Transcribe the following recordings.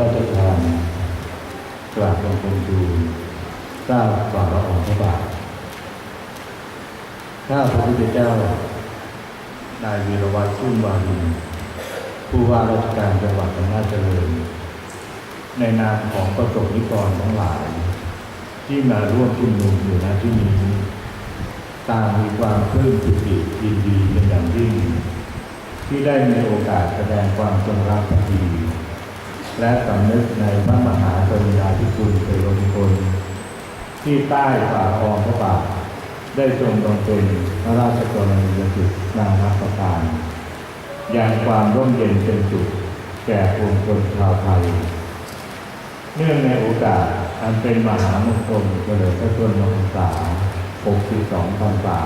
ราชทานกราบบังคมทูลเจ้าฝ่าละอองพระบาทข้าพระพุทธเจ้า นายวีรวัตรชุ่มวารินผู้ว่าราชการจังหวัดอำนาจเจริญ ในนามของประสบนิกรทั้งหลาย ที่มาร่วมชุมนุมอยู่ณที่นี้ ต่างมีความปลื้มปิติยินดีเป็นอย่างยิ่ง ที่ได้มีโอกาสแสดงความจงรักภักดี และสำนึกในพระมหากรุณาธิคุณเป็นล้นคนที่ใต้ฝ่าคองพระบาทได้ทรงบำเพ็ญพระราชกรณียกิจนานับประการอย่างความร่มเย็นเป็นสุขแก่ปวงชนชาวไทย เนื่องในโอกาสอันเป็นมหามงคลเฉลิมพระชนมพรรษา 62พรรษา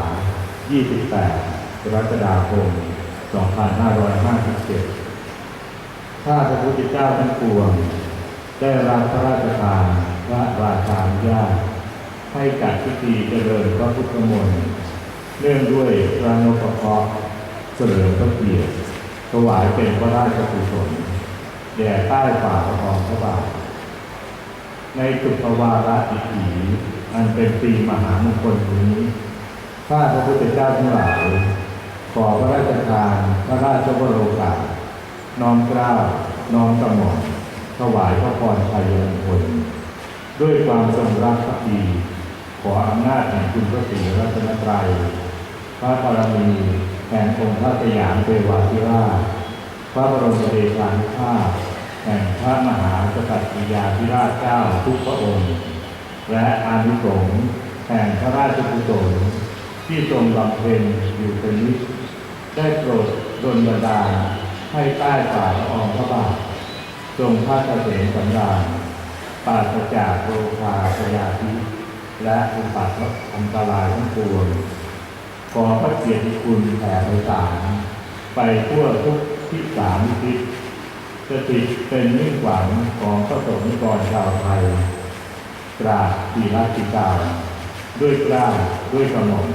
28 กรกฎาคม 2557 ข้าพระพุทธเจ้าทั้งปวง ได้รับพระราชทานพระราชาญาตให้จัดพิธีเจริญพระพุทธมนต์เนื่องด้วยพระนพเคราะห์เฉลิมพระเกียรติถวายเป็นพระราชกุศลแด่ใต้ฝ่าพระทองพระบาท ในสุภวาระอิถีอันเป็นปีมหามงคลนี้ ข้าพระพุทธเจ้าทั้งหลาย ขอพระราชทานพระราชวโรกาส น้อมกล้าน้อมกระหม่อมถวายพระพรชัยมงคลด้วยความทรงรักภักดีขออำนาจแห่งคุณพระศรีรัตนตรัยพระบารมีแห่งองค์พระสยามเทวาธิราชพระบรมเดชานุภาพแห่งพระมหากษัตริยาธิราชเจ้าทุกพระองค์ และอานิสงส์แห่งพระราชกุศลที่ทรงบำเพ็ญอยู่เป็นนิจได้โปรดดลบันดาล ให้ใต้ฝ่าละอองพระบาททรงพระเกษมสำราญปราศจากโรคาพยาธิและอุปัตถอันตรายทั้งปวงขอพระเกียรติคุณแผ่ไปสารไปทั่วทุกทิศสามทิศสถิตเป็นมิ่งขวัญของพระสงฆ์กรชาวไทยกราบทีรัติการด้วยกล้าวด้วยกระหม่อม